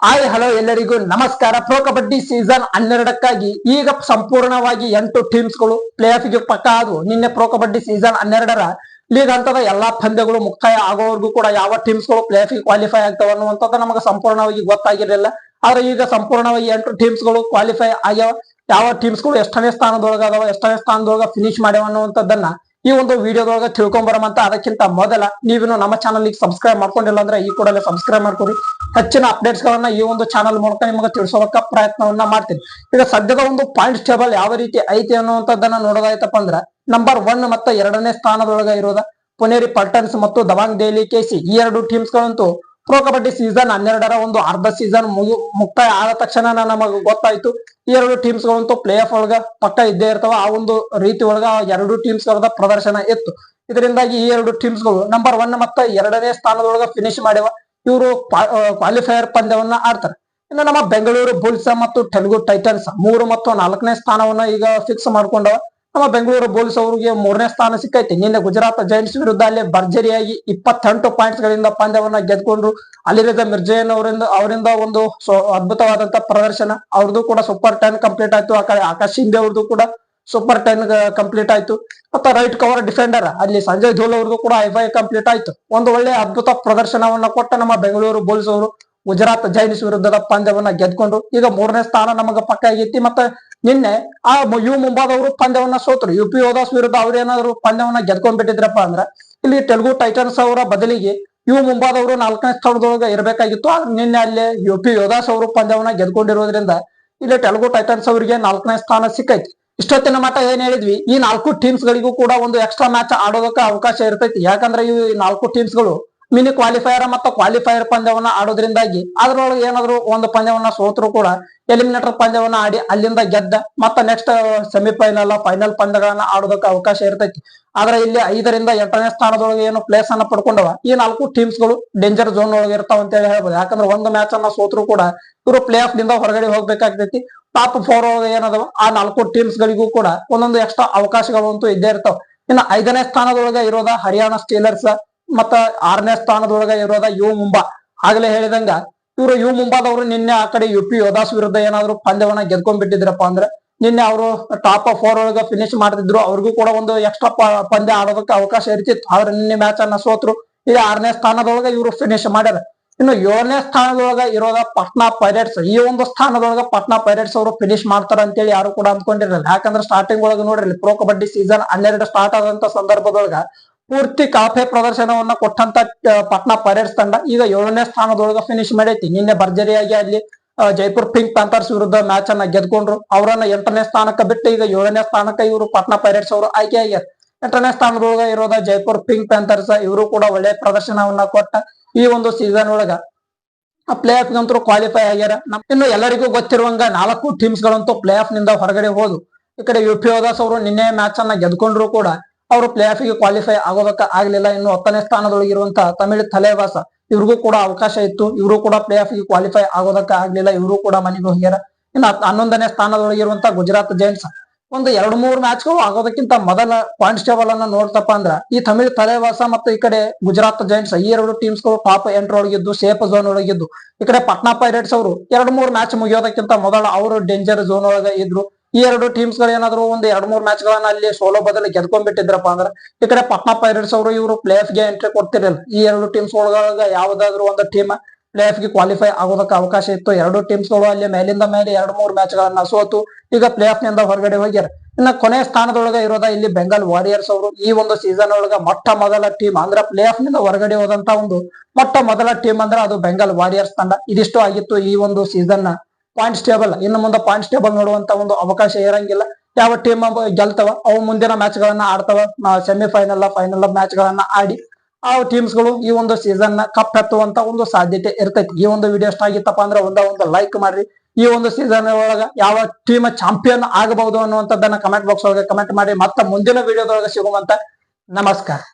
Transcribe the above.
Hi, hello ಎಲ್ಲರಿಗೂ ನಮಸ್ಕಾರ. Pro kabaddi season ಹನ್ನೆರಡಕ್ಕಾಗಿ ಈಗ ಸಂಪೂರ್ಣವಾಗಿ ಎಂಟು ಟೀಮ್ಸ್ಗಳು ಪ್ಲೇ ಗೆ ಪಕ್ಕ ಆದವು. ನಿನ್ನೆ ಪ್ರೋ ಕಬಡ್ಡಿ ಸೀಸನ್ ಹನ್ನೆರಡರ ಲೀಗ್ ಹಂತದ ಎಲ್ಲಾ ಪಂದ್ಯಗಳು ಮುಕ್ತಾಯ ಆಗೋವರೆಗೂ ಕೂಡ ಯಾವ ಟೀಮ್ಸ್ಗಳು ಪ್ಲೇ ಆಫ್ ಕ್ವಾಲಿಫೈ ಆಗ್ತಾವ ಅನ್ನುವಂಥದ್ದು ನಮಗೆ ಸಂಪೂರ್ಣವಾಗಿ ಗೊತ್ತಾಗಿರಲಿಲ್ಲ. ಆದ್ರೆ ಈಗ ಸಂಪೂರ್ಣವಾಗಿ ಎಂಟು ಟೀಮ್ಸ್ಗಳು ಕ್ವಾಲಿಫೈ ಆಗ್ಯಾವ. ಯಾವ ಟೀಮ್ಸ್ಗಳು ಎಷ್ಟನೇ ಸ್ಥಾನದೊಳಗಾದವ, ಎಷ್ಟನೇ ಸ್ಥಾನದೊಳಗ ಫಿನಿಶ್ ಮಾಡ್ಯಾವ ಅನ್ನುವಂಥದ್ದನ್ನ ಈ ಒಂದು ವಿಡಿಯೋದೊಳಗ ತಿಳ್ಕೊಂಬರಮಂತ ಅದಕ್ಕಿಂತ ಮೊದಲ ನೀವಿನ್ನು ನಮ್ಮ ಚಾನಲ್ ಸಬ್ಸ್ಕ್ರೈಬ್ ಮಾಡ್ಕೊಂಡಿಲ್ಲ ಅಂದ್ರೆ ಈ ಕೂಡಲೇ ಸಬ್ಸ್ಕ್ರೈಬ್ ಮಾಡ್ಕೊಡಿ. ಹೆಚ್ಚಿನ ಅಪ್ಡೇಟ್ಸ್ ಗಳನ್ನ ಈ ಒಂದು ಚಾನಲ್ ಮೂಲಕ ನಿಮಗೆ ತಿಳಿಸೋದಕ್ಕ ಪ್ರಯತ್ನವನ್ನ ಮಾಡ್ತೀನಿ. ಈಗ ಸದ್ಯದ ಒಂದು ಪಾಯಿಂಟ್ಸ್ ಟೇಬಲ್ ಯಾವ ರೀತಿ ಐತಿ ಅನ್ನುವಂಥದ್ದನ್ನ ನೋಡೋದಾಯ್ತಪ್ಪ ಅಂದ್ರ ನಂಬರ್ ಒನ್ ಮತ್ತು ಎರಡನೇ ಸ್ಥಾನದೊಳಗ ಇರೋದ ಪುನೇರಿ ಪಲ್ಟನ್ಸ್ ಮತ್ತು ದವಾಂಗ್, ದೆಹಲಿ ಕೆಸಿ ಈ ಎರಡು ಟೀಮ್ಸ್ ಗಳಂತೂ ಪ್ರೊ ಕಬಡ್ಡಿ ಸೀಸನ್ ಹನ್ನೆರಡರ ಒಂದು ಅರ್ಧ ಸೀಸನ್ ಮುಗಿ ಮುಕ್ತಾಯ ಆದ ತಕ್ಷಣ ನಮಗೆ ಗೊತ್ತಾಯ್ತು. ಈ ಎರಡು ಟೀಮ್ಸ್ ಗಳಂತೂ ಪ್ಲೇ ಆಫ್ ಒಳಗ ಪಕ್ಕ ಇದ್ದೇ ಇರ್ತಾವ. ಆ ಒಂದು ರೀತಿ ಒಳಗ ಎರಡು ಟೀಮ್ಸ್ ಗಳದ ಪ್ರದರ್ಶನ ಇತ್ತು. ಇದರಿಂದಾಗಿ ಈ ಎರಡು ಟೀಮ್ಸ್ಗಳು ನಂಬರ್ ಒನ್ ಮತ್ತೆ ಎರಡನೇ ಸ್ಥಾನದೊಳಗ ಫಿನಿಶ್ ಮಾಡ್ಯಾವ ಇವರು ಕ್ವಾಲಿಫೈಯರ್ ಪಂದ್ಯವನ್ನ ಆಡ್ತಾರೆ. ಇನ್ನು ನಮ್ಮ ಬೆಂಗಳೂರು ಬುಲ್ಸ್ ಮತ್ತು ತೆಲುಗು ಟೈಟನ್ಸ್ ಮೂರು ಮತ್ತು ನಾಲ್ಕನೇ ಸ್ಥಾನವನ್ನ ಈಗ ಫಿಕ್ಸ್ ಮಾಡ್ಕೊಂಡವ. ನಮ್ಮ ಬೆಂಗಳೂರು ಬುಲ್ಸ್ ಅವರಿಗೆ ಮೂರನೇ ಸ್ಥಾನ ಸಿಕ್ಕೈತೆ. ನಿನ್ನೆ ಗುಜರಾತ್ ಜೈಂಟ್ಸ್ ವಿರುದ್ಧ ಅಲ್ಲಿ ಭರ್ಜರಿಯಾಗಿ ಇಪ್ಪತ್ತೆಂಟು ಪಾಯಿಂಟ್ಸ್ ಗಳಿಂದ ಪಂದ್ಯವನ್ನ ಗೆದ್ಕೊಂಡ್ರು ಅಲಿರಜಾ ಮಿರ್ಜಯನ್ ಅವರಿಂದ ಅವರಿಂದ ಒಂದು ಅದ್ಭುತವಾದಂತ ಪ್ರದರ್ಶನ. ಅವ್ರದ್ದು ಕೂಡ ಸೂಪರ್ ಟೆನ್ ಕಂಪ್ಲೀಟ್ ಆಯ್ತು. ಆ ಕಡೆ ಆಕಾಶ್ ಶಿಂದೆ ಅವ್ರದ್ದು ಕೂಡ ಸೂಪರ್ ಟೆನ್ ಕಂಪ್ಲೀಟ್ ಆಯ್ತು. ಮತ್ತೆ ರೈಟ್ ಕವರ್ ಡಿಫೆಂಡರ್ ಅಲ್ಲಿ ಸಂಜಯ್ ಧೋಲ್ ಅವ್ರದ್ದು ಕೂಡ ಐಫೈ ಕಂಪ್ಲೀಟ್ ಆಯ್ತು. ಒಂದು ಒಳ್ಳೆ ಅದ್ಭುತ ಪ್ರದರ್ಶನವನ್ನ ಕೊಟ್ಟ ನಮ್ಮ ಬೆಂಗಳೂರು ಬುಲ್ಸ್ ಅವರು ಗುಜರಾತ್ ಜೈನ್ಸ್ ವಿರುದ್ಧದ ಪಂದ್ಯವನ್ನ ಗೆದ್ಕೊಂಡ್ರು ಈಗ ಮೂರನೇ ಸ್ಥಾನ ನಮಗೆ ಪಕ್ಕ ಆಗೈತಿ. ಮತ್ತೆ ನಿನ್ನೆ ಆ ಯು ಮುಂಬಾದವರು ಪಂದ್ಯವನ್ನ ಸೋತರು. ಯು ಪಿ ಯೋಧಾಸ್ ವಿರುದ್ಧ ಅವ್ರೇನಾದ್ರು ಪಂದ್ಯವನ್ನ ಗೆದ್ಕೊಂಡ್ ಬಿಟ್ಟಿದ್ರಪ್ಪ ಅಂದ್ರ ಇಲ್ಲಿ ತೆಲುಗು ಟೈಟನ್ಸ್ ಅವರ ಬದಲಿಗೆ ಯು ಮುಂಬಾದವರು ನಾಲ್ಕನೇ ಸ್ಥಳದೊಳಗೆ ಇರಬೇಕಾಗಿತ್ತು. ಆದ್ರೆ ನಿನ್ನೆ ಅಲ್ಲಿ ಯು ಪಿ ಯೋಧಾಸ್ ಅವರು ಪಂದ್ಯವನ್ನ ಗೆದ್ಕೊಂಡಿರೋದ್ರಿಂದ ಇಲ್ಲಿ ತೆಲುಗು ಟೈಟನ್ಸ್ ಅವರಿಗೆ ನಾಲ್ಕನೇ ಸ್ಥಾನ ಸಿಕ್ಕೈತಿ. ಇಷ್ಟೊತ್ತಿನ ಮಟ್ಟ ಏನ್ ಹೇಳಿದ್ವಿ? ಈ ನಾಲ್ಕು ಟೀಮ್ಸ್ ಗಳಿಗೂ ಕೂಡ ಒಂದು ಎಕ್ಸ್ಟ್ರಾ ಮ್ಯಾಚ್ ಆಡೋದಕ್ಕೆ ಅವಕಾಶ ಇರ್ತೈತಿ. ಯಾಕಂದ್ರೆ ಈ ನಾಲ್ಕು ಟೀಮ್ಸ್ಗಳು ಮಿನಿ ಕ್ವಾಲಿಫೈಯರ್ ಮತ್ತು ಕ್ವಾಲಿಫೈಯರ್ ಪಂದ್ಯವನ್ನ ಆಡೋದ್ರಿಂದಾಗಿ ಅದರೊಳಗೆ ಏನಾದ್ರು ಒಂದು ಪಂದ್ಯವನ್ನ ಸೋತರು ಕೂಡ ಎಲಿಮಿನೇಟರ್ ಪಂದ್ಯವನ್ನ ಆಡಿ ಅಲ್ಲಿಂದ ಗೆದ್ದ ಮತ್ತ ನೆಕ್ಸ್ಟ್ ಸೆಮಿಫೈನಲ್ ಫೈನಲ್ ಪಂದ್ಯಗಳನ್ನ ಆಡೋದಕ್ಕೆ ಅವಕಾಶ ಇರ್ತೈತಿ. ಆದ್ರೆ ಇಲ್ಲಿ ಐದರಿಂದ ಎಂಟನೇ ಸ್ಥಾನದೊಳಗೆ ಏನು ಪ್ಲೇಸ್ ಅನ್ನ ಪಡ್ಕೊಂಡವ. ಈ ನಾಲ್ಕು ಟೀಮ್ಸ್ಗಳು ಡೇಂಜರ್ ಝೋನ್ ಒಳಗೆ ಇರ್ತಾವ ಅಂತ ಹೇಳಿ ಹೇಳ್ಬೋದು. ಯಾಕಂದ್ರೆ ಒಂದು ಮ್ಯಾಚ್ ಅನ್ನ ಸೋತರು ಕೂಡ ಇವರು ಪ್ಲೇ ಆಫ್ನಿಂದ ಹೊರಗಡೆ ಹೋಗ್ಬೇಕಾಗ್ತೈತಿ. ಟಾಪ್ ಫೋರ್ ಒಳಗೆ ಏನದವ, ಆ ನಾಲ್ಕು ಟೀಮ್ಸ್ ಗಳಿಗೂ ಕೂಡ ಒಂದೊಂದು ಎಕ್ಸ್ಟ್ರಾ ಅವಕಾಶಗಳು ಅಂತೂ ಇದ್ದೇ ಇರ್ತಾವ. ಇನ್ನು ಐದನೇ ಸ್ಥಾನದೊಳಗೆ ಇರೋದ ಹರಿಯಾಣ ಸ್ಟೀಲರ್ಸ್ ಮತ್ತ ಆರನೇ ಸ್ಥಾನದೊಳಗ ಇರೋದ ಯು ಮುಂಬಾ. ಆಗ್ಲೇ ಹೇಳಿದಂಗ, ಇವರು ಯು ಮುಂಬಾದವರು ನಿನ್ನೆ ಆ ಕಡೆ ಯು ಪಿ ಯೋಧಾಸ್ ವಿರುದ್ಧ ಏನಾದ್ರು ಪಂದ್ಯವನ್ನ ಗೆದ್ಕೊಂಡ್ಬಿಟ್ಟಿದ್ರಪ್ಪ ಅಂದ್ರೆ, ನಿನ್ನೆ ಅವರು ಟಾಪ್ ಆಫ್ ಫೋರ್ ಒಳಗ ಫಿನಿಶ್ ಮಾಡ್ತಿದ್ರು, ಅವ್ರಿಗೂ ಕೂಡ ಒಂದು ಎಕ್ಸ್ಟ್ರಾ ಪಂದ್ಯ ಆಡೋದಕ್ಕೆ ಅವಕಾಶ ಇರ್ತಿತ್ತು. ಆದ್ರೆ ನಿನ್ನೆ ಮ್ಯಾಚ್ ಅನ್ನ ಸೋತ್ರು, ಈಗ ಆರನೇ ಸ್ಥಾನದೊಳಗ ಇವರು ಫಿನಿಶ್ ಮಾಡ್ಯಾರ. ಇನ್ನು ಏಳನೇ ಸ್ಥಾನದೊಳಗ ಇರೋದ ಪಟ್ನಾ ಪೈರೇಟ್ಸ್, ಈ ಒಂದು ಸ್ಥಾನದೊಳಗ ಪಟ್ನಾ ಪೈರೇಟ್ಸ್ ಅವರು ಫಿನಿಶ್ ಮಾಡ್ತಾರ ಅಂತೇಳಿ ಯಾರು ಕೂಡ ಅಂದ್ಕೊಂಡಿರಲ್ಲ ಯಾಕಂದ್ರೆ ಸ್ಟಾರ್ಟಿಂಗ್ ಒಳಗ ನೋಡ್ರಿ ಪ್ರೋ ಕಬಡ್ಡಿ ಸೀಸನ್ ಹನ್ನೆರಡು ಸ್ಟಾರ್ಟ್ ಆದಂತ ಸಂದರ್ಭದೊಳಗ ಪೂರ್ತಿ ಕಾಫೆ ಪ್ರದರ್ಶನವನ್ನ ಕೊಟ್ಟಂತ ಪಟ್ನಾ ಪೈರೇಟ್ಸ್ ತಂಡ ಈಗ ಏಳನೇ ಸ್ಥಾನದೊಳಗ ಫಿನಿಶ್ ಮಾಡೈತಿ. ನಿನ್ನೆ ಭರ್ಜರಿಯಾಗಿ ಅಲ್ಲಿ ಜೈಪುರ್ ಪಿಂಕ್ ಪ್ಯಾಂಥರ್ಸ್ ವಿರುದ್ಧ ಮ್ಯಾಚ್ ಅನ್ನ ಗೆದ್ಕೊಂಡ್ರು. ಅವರನ್ನ ಎಂಟನೇ ಸ್ಥಾನಕ್ಕೆ ಬಿಟ್ಟು ಈಗ ಏಳನೇ ಸ್ಥಾನಕ್ಕೆ ಇವರು ಪಟ್ನಾ ಪೈರೇಟ್ಸ್ ಅವರು ಆಯ್ಕೆ ಆಗ್ಯಾರ. ಎಂಟನೇ ಸ್ಥಾನದೊಳಗ ಇರೋದ ಜೈಪುರ್ ಪಿಂಕ್ ಪ್ಯಾಂಥರ್ಸ್, ಇವರು ಕೂಡ ಒಳ್ಳೆ ಪ್ರದರ್ಶನವನ್ನ ಕೊಟ್ಟ ಈ ಒಂದು ಸೀಸನ್ ಒಳಗ. ಪ್ಲೇ ಆಫ್ ಗಂತೂ ಕ್ವಾಲಿಫೈ ಆಗ್ಯಾರ. ನಮ್- ಇನ್ನು ಎಲ್ಲರಿಗೂ ಗೊತ್ತಿರುವಂಗ ನಾಲ್ಕು ಟೀಮ್ಸ್ ಗಳಂತೂ ಪ್ಲೇ ಆಫ್ನಿಂದ ಹೊರಗಡೆ ಹೋದು. ಈ ಕಡೆ ಯು ಪಿ ಅವರು ನಿನ್ನೆ ಮ್ಯಾಚ್ ಅನ್ನ ಗೆದ್ಕೊಂಡ್ರು ಕೂಡ. ಅವರು ಪ್ಲೇ ಆಫ್ಗೆ ಕ್ವಾಲಿಫೈ ಆಗೋದಕ್ಕೆ ಆಗ್ಲಿಲ್ಲ. ಇನ್ನು ಹತ್ತನೇ ಸ್ಥಾನದೊಳಗಿರುವಂತಹ ತಮಿಳು ತಲೆವಾಸ, ಇವ್ರಿಗೂ ಕೂಡ ಅವಕಾಶ ಇತ್ತು. ಇವರು ಕೂಡ ಪ್ಲೇ ಆಫ್ಗೆ ಕ್ವಾಲಿಫೈ ಆಗೋದಕ್ಕೆ ಆಗ್ಲಿಲ್ಲ. ಇವರು ಕೂಡ ಮನೆಗೆ ಹೋಗ್ಯಾರ ಇನ್ನು ಹನ್ನೊಂದನೇ ಸ್ಥಾನದೊಳಗಿರುವಂತಹ ಗುಜರಾತ್ ಜೈಂಟ್ಸ್ ಒಂದು ಎರಡ್ ಮೂರು ಮ್ಯಾಚ್ಗಳು ಆಗೋದಕ್ಕಿಂತ ಮೊದಲ ಪಾಯಿಂಟ್ಸ್ ಟೇಬಲ್ ಅನ್ನ ನೋಡ್ತಪ್ಪ ಅಂದ್ರ, ಈ ತಮಿಳ್ ತಲೆವಾಸ ಮತ್ತು ಈ ಕಡೆ ಗುಜರಾತ್ ಜೈಂಟ್ಸ್ ಈ ಎರಡು ಟೀಮ್ಸ್ಗಳು ಟಾಪ್ ಎಂಟರ್ ಒಳಗಿದ್ದು ಸೇಫ್ ಝೋನ್ ಒಳಗಿದ್ದು ಈ ಕಡೆ ಪಟ್ನಾ ಪೈರೇಟ್ಸ್ ಅವರು ಎರಡ್ ಮೂರು ಮ್ಯಾಚ್ ಮುಗಿಯೋದಕ್ಕಿಂತ ಮೊದಲ ಅವರು ಡೇಂಜರ್ ಝೋನ್ ಒಳಗೆ ಇದ್ರು. ಈ ಎರಡು ಟೀಮ್ಸ್ಗಳು ಏನಾದ್ರು ಒಂದು ಎರಡ್ ಮೂರ್ ಮ್ಯಾಚ್ ಗಳನ್ನ ಅಲ್ಲಿ ಸೋಲೋ ಬದಲು ಗೆದ್ಕೊಂಡ್ಬಿಟ್ಟಿದ್ರಪ್ಪ ಅಂದ್ರ ಈ ಕಡೆ ಪಟ್ನಾ ಪೈರೇಟ್ಸ್ ಅವರು ಇವರು ಪ್ಲೇ ಆಫ್ಗೆ ಎಂಟ್ರಿ ಕೊಡ್ತಿರಲಿಲ್ಲ. ಈ ಎರಡು ಟೀಮ್ಸ್ ಒಳಗ ಯಾವ್ದಾದ್ರು ಒಂದು ಟೀಮ್ ಪ್ಲೇ ಆಫ್ಗೆ ಕ್ವಾಲಿಫೈ ಆಗೋದಕ್ಕೆ ಅವಕಾಶ ಇತ್ತು. ಎರಡು ಟೀಮ್ಸ್ಗಳು ಅಲ್ಲಿ ಮೇಲಿಂದ ಮೇಲೆ ಎರಡು ಮೂರ್ ಮ್ಯಾಚ್ ಗಳನ್ನ ಸೋತು ಈಗ ಪ್ಲೇ ಆಫ್ನಿಂದ ಹೊರಗಡೆ ಹೋಗ್ಯಾರ. ಇನ್ನ ಕೊನೆ ಸ್ಥಾನದೊಳಗ ಇರೋದ ಇಲ್ಲಿ ಬೆಂಗಾಲ್ ವಾರಿಯರ್ಸ್ ಅವರು. ಈ ಒಂದು ಸೀಸನ್ ಒಳಗ ಮೊಟ್ಟ ಮೊದಲ ಟೀಮ್ ಅಂದ್ರೆ ಪ್ಲೇ ಆಫ್ನಿಂದ ಹೊರಗಡೆ ಹೋದಂತ ಒಂದು ಮೊಟ್ಟ ಮೊದಲ ಟೀಮ್ ಅಂದ್ರೆ ಅದು ಬೆಂಗಾಲ್ ವಾರಿಯರ್ಸ್ ತಂಡ. ಇದಿಷ್ಟು ಆಗಿತ್ತು ಈ ಒಂದು ಸೀಸನ್ ಪಾಯಿಂಟ್ಸ್ ಟೇಬಲ್ ಇನ್ನು ಮುಂದೆ ಪಾಯಿಂಟ್ಸ್ ಟೇಬಲ್ ನೋಡುವಂತ ಒಂದು ಅವಕಾಶ ಇರಂಗಿಲ್ಲ. ಯಾವ ಟೀಮ್ ಗೆಲ್ತವ, ಅವು ಮುಂದಿನ ಮ್ಯಾಚ್ ಗಳನ್ನ ಆಡ್ತವ ಸೆಮಿಫೈನಲ್ ಫೈನಲ್ ಮ್ಯಾಚ್ ಗಳನ್ನ ಆಡಿ, ಆ ಟೀಮ್ಸ್ಗಳು ಈ ಒಂದು ಸೀಸನ್ನ ಕಪ್ ಎತ್ತುವಂತ ಒಂದು ಸಾಧ್ಯತೆ ಇರ್ತೈತಿ. ಈ ಒಂದು ವಿಡಿಯೋ ಇಷ್ಟ ಆಗಿತ್ತಪ್ಪ ಅಂದ್ರೆ ಒಂದ ಒಂದು ಲೈಕ್ ಮಾಡ್ರಿ. ಈ ಒಂದು ಸೀಸನ್ ಒಳಗ ಯಾವ ಟೀಮ್ ಚಾಂಪಿಯನ್ ಆಗಬಹುದು ಅನ್ನುವಂಥದ್ದನ್ನ ಕಮೆಂಟ್ ಬಾಕ್ಸ್ ಒಳಗೆ ಕಮೆಂಟ್ ಮಾಡಿ. ಮತ್ತೆ ಮುಂದಿನ ವಿಡಿಯೋದೊಳಗೆ ಸಿಗುವಂತ ನಮಸ್ಕಾರ.